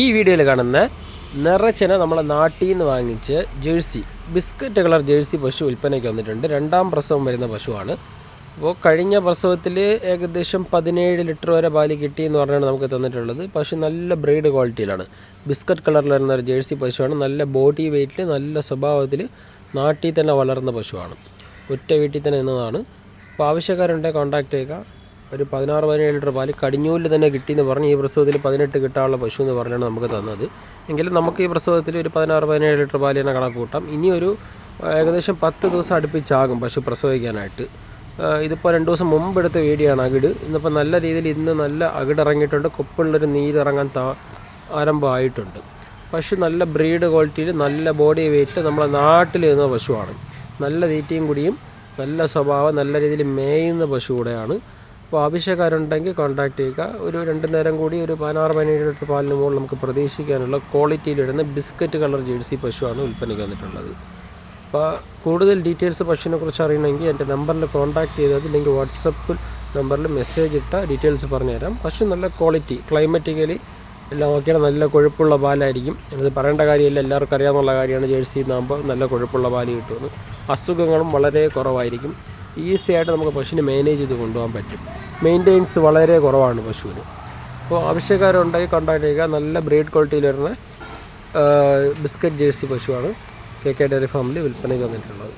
ഈ വീഡിയോയിൽ കാണുന്ന നിറച്ചന നമ്മളെ നാട്ടിൽ നിന്ന് വാങ്ങിച്ച് ജേഴ്സി ബിസ്ക്കറ്റ് കളർ ജേഴ്സി പശു വിൽപ്പനയ്ക്ക് വന്നിട്ടുണ്ട്. രണ്ടാം പ്രസവം വരുന്ന പശുവാണ്. അപ്പോൾ കഴിഞ്ഞ പ്രസവത്തിൽ ഏകദേശം പതിനേഴ് ലിറ്റർ വരെ പാൽ കിട്ടി എന്ന് പറഞ്ഞാണ് നമുക്ക് തന്നിട്ടുള്ളത്. പശു നല്ല ബ്രീഡ് ക്വാളിറ്റിയിലാണ്. ബിസ്ക്കറ്റ് കളറിൽ വരുന്ന ഒരു ജേഴ്സി പശുവാണ്. നല്ല ബോഡി വെയിറ്റിൽ നല്ല സ്വഭാവത്തിൽ നാട്ടിൽ തന്നെ വളർന്ന പശുവാണ്. ഒറ്റ വീട്ടിൽ തന്നെ നിന്നതാണ്. അപ്പോൾ ആവശ്യക്കാരുണ്ടെങ്കിൽ കോൺടാക്റ്റ് ചെയ്യുക. ഒരു പതിനാറ് പതിനേഴ് ലിറ്റർ പാൽ കടിഞ്ഞൂലിൽ തന്നെ കിട്ടിയെന്ന് പറഞ്ഞ് ഈ പ്രസവത്തിൽ പതിനെട്ട് കിട്ടാനുള്ള പശു എന്ന് പറഞ്ഞാണ് നമുക്ക് തന്നത്. എങ്കിലും നമുക്ക് ഈ പ്രസവത്തിൽ ഒരു പതിനാറ് പതിനേഴ് ലിറ്റർ പാൽ തന്നെ കണക്ക് കൂട്ടാം. ഇനി ഒരു ഏകദേശം പത്ത് ദിവസം അടുപ്പിച്ചാകും പശു പ്രസവിക്കാനായിട്ട്. ഇതിപ്പോൾ രണ്ട് ദിവസം മുമ്പ് എടുത്ത വീഡിയോ ആണ് അകിട്. ഇന്നിപ്പോൾ നല്ല രീതിയിൽ ഇന്ന് നല്ല അകിട് ഇറങ്ങിയിട്ടുണ്ട്. കൊപ്പുള്ളൊരു നീരിറങ്ങാൻ താ ആരംഭമായിട്ടുണ്ട്. പശു നല്ല ബ്രീഡ് ക്വാളിറ്റിയിൽ നല്ല ബോഡി വെയിറ്റിൽ നമ്മളെ നാട്ടിൽ ഇരുന്ന പശുവാണ്. നല്ല തീറ്റയും കുടിയും നല്ല സ്വഭാവം നല്ല രീതിയിൽ മേയുന്ന പശു കൂടെയാണ്. അപ്പോൾ ആവശ്യക്കാരുണ്ടെങ്കിൽ കോൺടാക്ട് ചെയ്യുക. ഒരു രണ്ട് നേരം കൂടി ഒരു പതിനാറ് പതിനേഴ് ലിറ്റർ പാലിന് മുകളിൽ നമുക്ക് പ്രതീക്ഷിക്കാനുള്ള ക്വാളിറ്റിയിലിടുന്ന ബിസ്ക്കറ്റ് കളർ ജേഴ്സി പശുവാണ് വിൽപ്പനയ്ക്ക് വന്നിട്ടുള്ളത് അപ്പോൾ കൂടുതൽ ഡീറ്റെയിൽസ് പശുവിനെ കുറിച്ച് അറിയണമെങ്കിൽ എന്റെ നമ്പറിൽ കോൺടാക്ട് ചെയ്താൽ ഇല്ലെങ്കിൽ വാട്സപ്പിൽ നമ്പറിൽ മെസ്സേജ് ഇട്ട ഡീറ്റെയിൽസ് പറഞ്ഞുതരാം. പശു നല്ല ക്വാളിറ്റി ക്ലൈമറ്റിക്കലി എല്ലാം നോക്കിയാൽ നല്ല കൊഴുപ്പുള്ള പാലായിരിക്കും. ഇത് പറയേണ്ട കാര്യമില്ല. എല്ലാവർക്കും അറിയാമെന്നുള്ള കാര്യമാണ്. ജേഴ്സി നിന്നാകുമ്പോൾ നല്ല കൊഴുപ്പുള്ള പാൽ കിട്ടുമെന്ന്. അസുഖങ്ങളും വളരെ കുറവായിരിക്കും. ഈസി ആയിട്ട് നമുക്ക് പശുവിനെ മാനേജ് ചെയ്ത് കൊണ്ടുപോകാൻ പറ്റും. മെയിന്റെനൻസ് വളരെ കുറവാണ് പശുവിന്. അപ്പോൾ ആവശ്യക്കാരുണ്ടെങ്കിൽ കോൺടാക്ട് ചെയ്യുക. നല്ല ബ്രീഡ് ക്വാളിറ്റിയിൽ വരുന്ന ബിസ്ക്കറ്റ് ജേഴ്സി പശുവാണ് കെ കെ ഡയറി ഫാമിൽ വിൽപ്പനയ്ക്ക് വന്നിട്ടുള്ളത്.